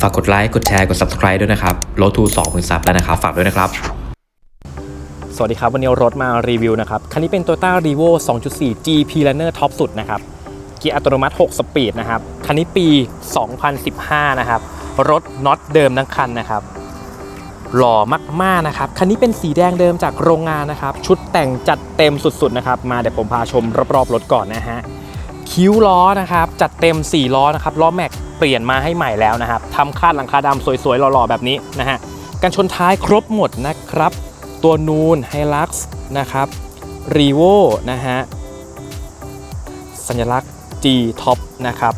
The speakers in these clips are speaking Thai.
ฝากกดไลค์กดแชร์กด subscribe ด้วยนะครับโลทู2 0 0 0ซับแล้วนะครับ ฝากด้วยนะครับสวัสดีครับ วันนี้รถมารีวิวนะครับ คันนี้เป็น Toyota r e v o 2.4 GP Runner ท็อปสุดนะครับ เกียร์อัตโนมัติ 6 สปีดนะครับ คันนี้ปี 2015 นะครับ รถน็อตเดิมทั้งคันนะครับหล่อมาก ๆ นะครับ คันนี้เป็นสีแดงเดิมจากโรงงานนะครับ ชุดแต่งจัดเต็มสุด ๆ นะครับ มาเดี๋ยวผมพาชมรอบ ๆ รถก่อนนะฮะ คิ้วล้อนะครับ จัดเต็ม 4 ล้อนะครับ ล้อแม็ก เปลี่ยนมาให้ใหม่แล้วนะครับทำคาดหลังคาดำสวยๆหล่อๆแบบนี้นะฮะกันชนท้ายครบหมดนะครับ ตัวนูนไฮลักซ์นะครับรีโวนะฮะสัญลักษณ์ G Top นะครับ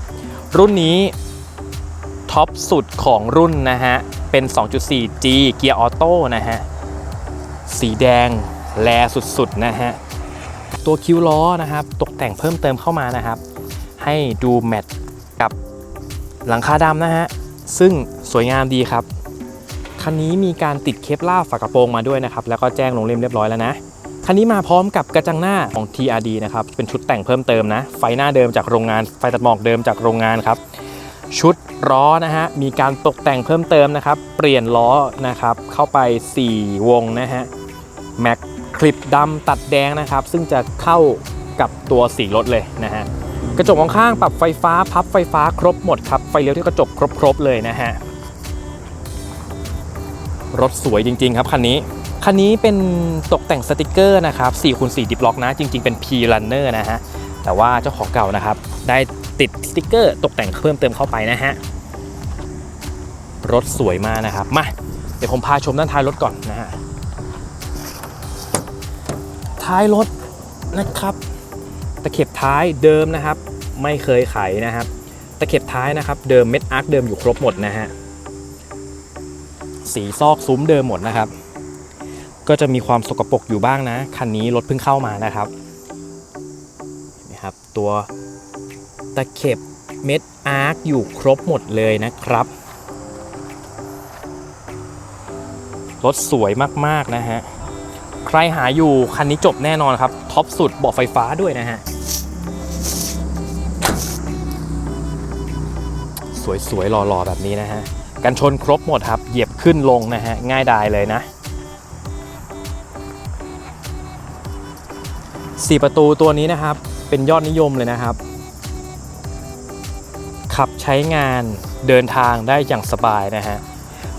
รุ่นนี้ท็อปสุดของรุ่นนะฮะ เป็น 2.4G เกียร์ออโต้นะฮะ สีแดงแลสุดๆนะฮะ ตัวคิ้วล้อนะครับ ตกแต่งเพิ่มเติมเข้ามานะครับ ให้ดูแมทกับ หลังคาดำนะฮะ ซึ่งสวยงามดีครับ คันนี้มีการติดเคปลาฝากระโปรงมาด้วยนะครับ แล้วก็แจ้งลงเล่มเรียบร้อยแล้วนะ คันนี้มาพร้อมกับกระจังหน้าของ TRD นะครับ เป็นชุดแต่งเพิ่มเติมนะ ไฟหน้าเดิมจากโรงงาน ไฟตัดหมอกเดิมจากโรงงานครับ ชุดล้อนะฮะ มีการตกแต่งเพิ่มเติมนะครับ เปลี่ยนล้อนะครับ เข้าไป 4 วงนะฮะ แม็กคลิปดำตัดแดงนะครับ ซึ่งจะเข้ากับตัวสีรถเลยนะฮะ กระจกข้างปรับไฟฟ้าพับไฟฟ้าครบหมดครับ ไฟเลี้ยวที่กระจกครบๆเลยนะฮะ รถสวยจริงๆครับคันนี้ คันนี้เป็นตกแต่งสติกเกอร์นะครับ4คูณ4ดิบล็อกนะ จริงๆเป็น P Runner นะฮะ แต่ว่าเจ้าของเก่านะครับ ได้ติดสติกเกอร์ตกแต่งเพิ่มเติมเข้าไปนะฮะ รถสวยมากนะครับ มา เดี๋ยวผมพาชมด้านท้ายรถก่อนนะฮะ ท้ายรถนะครับ ตะเข็บท้ายเดิมนะครับ ไม่เคยไขนะครับ ตะเข็บท้ายนะครับ เดิมเม็ดอาร์คเดิมอยู่ครบหมดนะฮะสีซอกซุ้มเดิมหมดนะครับ ก็จะมีความสกปรกอยู่บ้างนะคันนี้รถเพิ่งเข้ามานะครับเห็นไหมครับ ตัวตะเข็บเม็ดอาร์คอยู่ครบหมดเลยนะครับรถสวยมาก ๆ นะฮะ ใครหาอยู่คันนี้จบแน่นอนครับ ท็อปสุดเบาะไฟฟ้าด้วยนะฮะ สวยๆหล่อๆแบบนี้นะฮะกันชนครบหมดครับ เหยียบขึ้นลงนะฮะง่ายดายเลยนะสี่ประตูตัวนี้นะครับเป็นยอดนิยมเลยนะครับ ขับใช้งานเดินทางได้อย่างสบายนะฮะ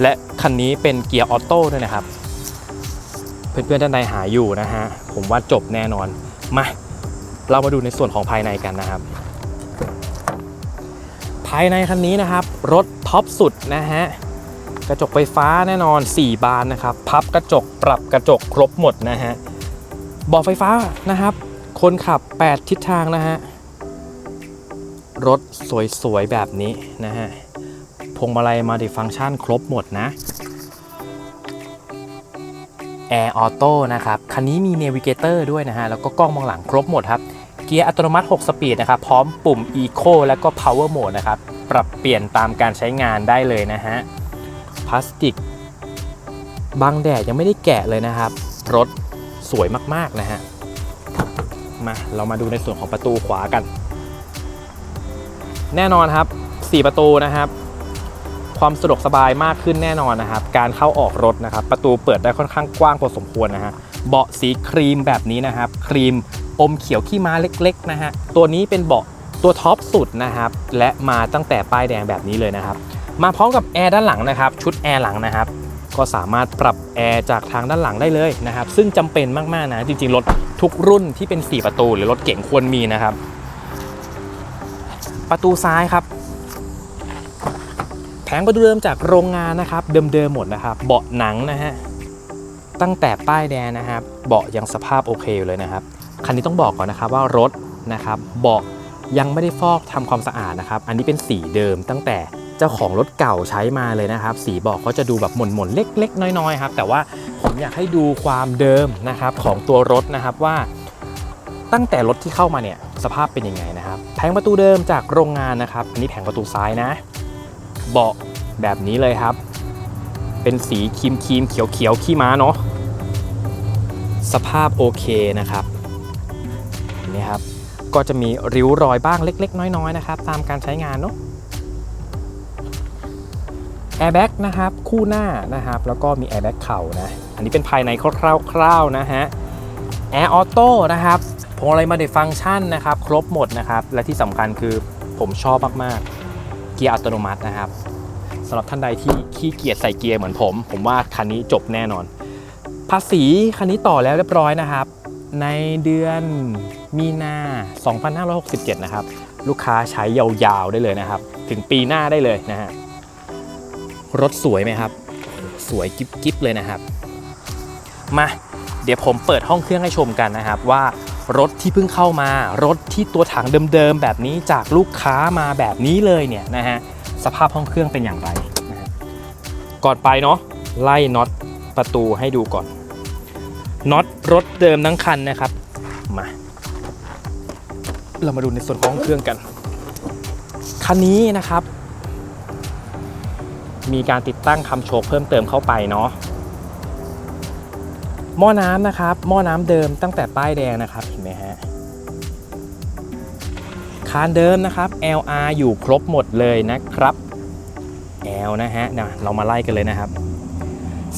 และคันนี้เป็นเกียร์ออโต้ด้วยนะครับ เพื่อนๆท่านใดหาอยู่นะฮะผมว่าจบแน่นอนมาเรามาดูในส่วนของภายในกันนะครับายในคันนี้นะครับ รถท็อปสุดนะฮะ กระจกไฟฟ้าแน่นอน 4 บานนะครับ พับกระจกปรับกระจกครบหมดนะฮะบาะไฟฟ้านะครับ คนขับ 8 ทิศทางนะฮะ รถสวยๆ แบบนี้นะฮะ พวงมาลัยมัลติฟังก์ชันครบหมดนะ Air Auto นะครับ คันนี้มี Navigator ด้วยนะฮะ แล้วก็กล้องมองหลังครบหมดครับ กียร์อัตโนมัติ 6 สปีดนะครับ พร้อมปุ่ม Eco แล้วก็ Power Mode นะครับ ปรับเปลี่ยนตามการใช้งานได้เลยนะฮะ พลาสติกบังแดดยังไม่ได้แกะเลยนะครับ รถสวยมาก ๆ นะฮะ มาเรามาดูในส่วนของประตูขวากัน แน่นอนครับ 4 ประตูนะครับ ความสะดวกสบายมากขึ้นแน่นอนนะครับ การเข้าออกรถนะครับ ประตูเปิดได้ค่อนข้างกว้างพอสมควรนะฮะ เบาะสีครีมแบบนี้นะครับ ครีม อมเขียวขี้ม้าเล็กๆนะฮะตัวนี้เป็นเบาะตัวท็อปสุดนะครับและมาตั้งแต่ป้ายแดงแบบนี้เลยนะครับ มาพร้อมกับแอร์ด้านหลังนะครับ ชุดแอร์หลังนะครับ ก็สามารถปรับแอร์จากทางด้านหลังได้เลยนะครับ ซึ่งจำเป็นมากๆนะจริงๆรถทุกรุ่นที่เป็น 4 ประตู หรือรถเก๋งควรมีนะครับ ประตูซ้ายครับแผงประตูเดิมจากโรงงานนะครับเดิมๆหมดนะครับ เบาะหนังนะฮะตั้งแต่ป้ายแดงนะครับ เบาะยังสภาพโอเคอยู่เลยนะครับ คันนี้ต้องบอกก่อนนะครับว่ารถนะครับเบาะยังไม่ได้ฟอกทำความสะอาดนะครับ อันนี้เป็นสีเดิมตั้งแต่เจ้าของรถเก่าใช้มาเลยนะครับ สีเบาะก็จะดูแบบหม่นๆเล็ก ๆ น้อยๆครับแต่ว่าผมอยากให้ดูความเดิมนะครับของตัวรถนะครับว่าตั้งแต่รถที่เข้ามาเนี่ยสภาพเป็นยังไงนะครับ แผงประตูเดิมจากโรงงานนะครับ อันนี้แผงประตูซ้ายนะ เบาะแบบนี้เลยครับ เป็นสีครีมครีมเขียวเขียวขี้ม้าเนาะสภาพโอเคนะครับ นี่ครับก็จะมีริ้วรอยบ้างเล็ก ๆ น้อยๆนะครับ ตามการใช้งานเนาะแอร์แบ็กนะครับคู่หน้านะครับ แล้วก็มีแอร์แบ็กเข่านะ อันนี้เป็นภายในคร่าวๆนะฮะแอร์ออโต้นะครับพวงอะไรมาในฟังก์ชันนะครับ ครบหมดนะครับ และที่สำคัญคือผมชอบมากๆ เกียร์อัตโนมัตินะครับสำหรับท่านใดที่ขี้เกียจใส่เกียร์เหมือนผม ผมว่าคันนี้จบแน่นอน ภาษีคันนี้ต่อแล้วเรียบร้อยนะครับ ในเดือน มีนา 2567 นะครับ ลูกค้าใช้ยาวๆได้เลยนะครับ ถึงปีหน้าได้เลยนะฮะรถสวยไหมครับ สวยกิ๊บๆเลยนะครับ มาเดี๋ยวผมเปิดห้องเครื่องให้ชมกันนะครับ ว่ารถที่เพิ่งเข้ามารถที่ตัวถังเดิมๆแบบนี้จากลูกค้ามาแบบนี้เลยเนี่ยนะฮะสภาพห้องเครื่องเป็นอย่างไรนะก่อนไปเนาะไล่น็อตประตูให้ดูก่อนน็อตรถเดิมทั้งคันนะครับมา เรามาดูในส่วนของเครื่องกัน คันนี้นะครับ มีการติดตั้งคำโชคเพิ่มเติมเข้าไปเนาะหม้อน้ำนะครับ หม้อน้ำเดิมตั้งแต่ป้ายแดงนะครับเห็นไหมฮะคานเดิมนะครับ LR อยู่ครบหมดเลยนะครับ L นะฮะนะเรามาไล่กันเลยนะครับ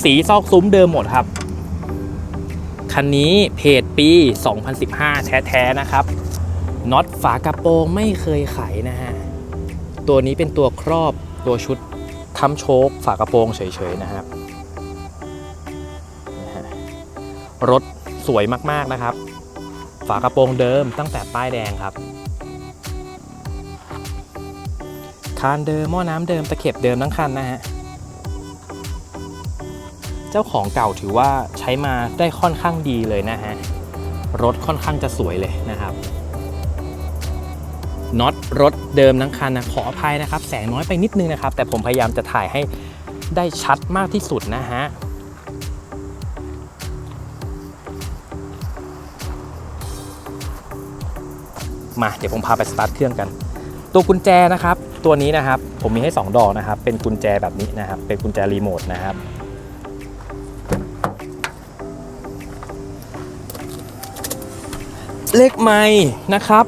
สีซอกซุ้มเดิมหมดครับ คันนี้เพจปี 2015 แท้ ๆ นะครับ น็อตฝากระโปรงไม่เคยไขนะฮะ ตัวนี้เป็นตัวครอบตัวชุดค้ำโชคฝากระโปรงเฉยๆนะครับ รถสวยมากๆนะครับ ฝากระโปรงเดิมตั้งแต่ป้ายแดงครับ คานเดิมหม้อน้ำเดิมตะเข็บเดิมทั้งคันนะฮะ เจ้าของเก่าถือว่าใช้มาได้ค่อนข้างดีเลยนะฮะ รถค่อนข้างจะสวยเลยนะครับ น็อตรถเดิมทั้งคันนะขออภัยนะครับ แสงน้อยไปนิดนึงนะครับ แต่ผมพยายามจะถ่ายให้ได้ชัดมากที่สุดนะฮะมาเดี๋ยวผมพาไปสตาร์ทเครื่องกัน ตัวกุญแจนะครับ ตัวนี้นะครับผมมีให้ 2 ดอกนะครับ เป็นกุญแจแบบนี้นะครับ เป็นกุญแจรีโมทนะครับเลขไม้นะครับ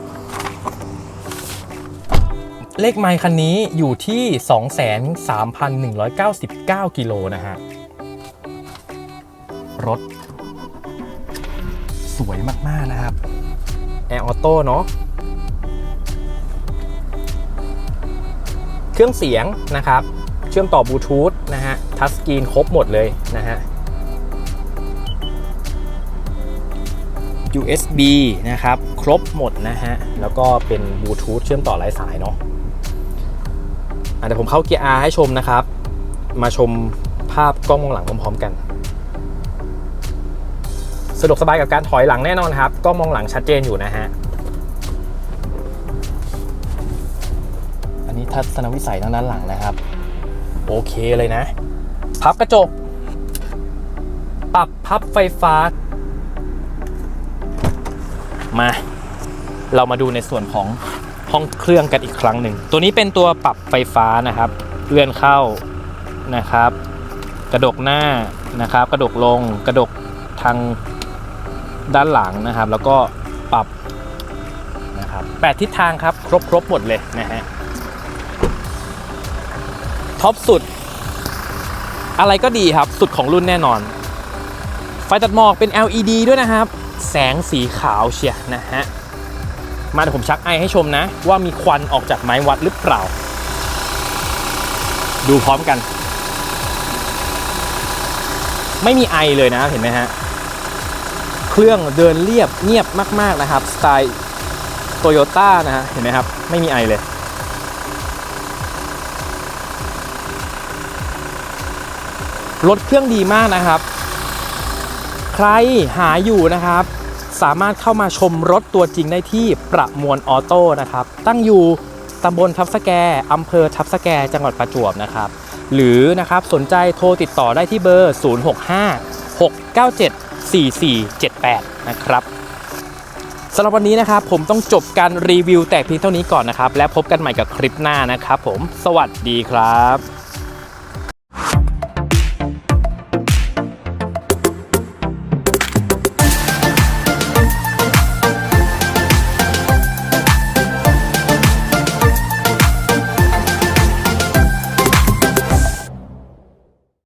เลขไมค์คันนี้อยู่ที่ 23,199 กิโลนะฮะ รถ สวยมาก ๆ นะครับ แอร์ออโต้เนาะเครื่องเสียงนะครับ เชื่อมต่อบลูทูธนะฮะ ทัชสกรีนครบหมดเลยนะฮะ USB นะครับ ครบหมดนะฮะ แล้วก็เป็นบลูทูธเชื่อมต่อไร้สายเนาะ เดี๋ยวผมเข้าเกียร์ R ให้ชมนะครับ มาชมภาพกล้องมองหลังพร้อมๆกัน สะดวกสบายกับการถอยหลังแน่นอนครับกล้องมองหลังชัดเจนอยู่นะฮะ อันนี้ทัศนวิสัยทางด้านหลังนะครับ โอเคเลยนะ พับกระจก ปรับพับไฟฟ้า มา เรามาดูในส่วนของ ห้องเครื่องกันอีกครั้งหนึ่ง ตัวนี้เป็นตัวปรับไฟฟ้านะครับเลื่อนเข้านะครับ กระดกหน้านะครับ กระดกลงกระดกทางด้านหลังนะครับ แล้วก็ปรับนะครับแปดทิศทางครับ ครบครบหมดเลยนะฮะท็อปสุด อะไรก็ดีครับสุดของรุ่นแน่นอน ไฟตัดหมอกเป็น LED ด้วยนะครับ แสงสีขาวเชียนะฮะ มาเดี๋ยวผมชักไอให้ชมนะ ว่ามีควันออกจากไม้วัดหรือเปล่า ดูพร้อมกัน ไม่มีไอเลยนะเห็นไหมฮะ เครื่องเดินเรียบเงียบมาก ๆนะครับ สไตล์โตโยต้านะฮะเห็นไหมครับ ไม่มีไอเลยรถเครื่องดีมากนะครับ ใครหาอยู่นะครับ สามารถเข้ามาชมรถตัวจริงได้ที่ประมวลออโต้นะครับ ตั้งอยู่ตำบลทับสแกอำเภอทับสแกจังหวัดประจวบนะครับ หรือนะครับสนใจโทรติดต่อได้ที่เบอร์ 065 697 4478 นะครับสำหรับวันนี้นะครับผมต้องจบการรีวิวแต่เพียงเท่านี้ก่อนนะครับ และพบกันใหม่กับคลิปหน้านะครับผม สวัสดีครับ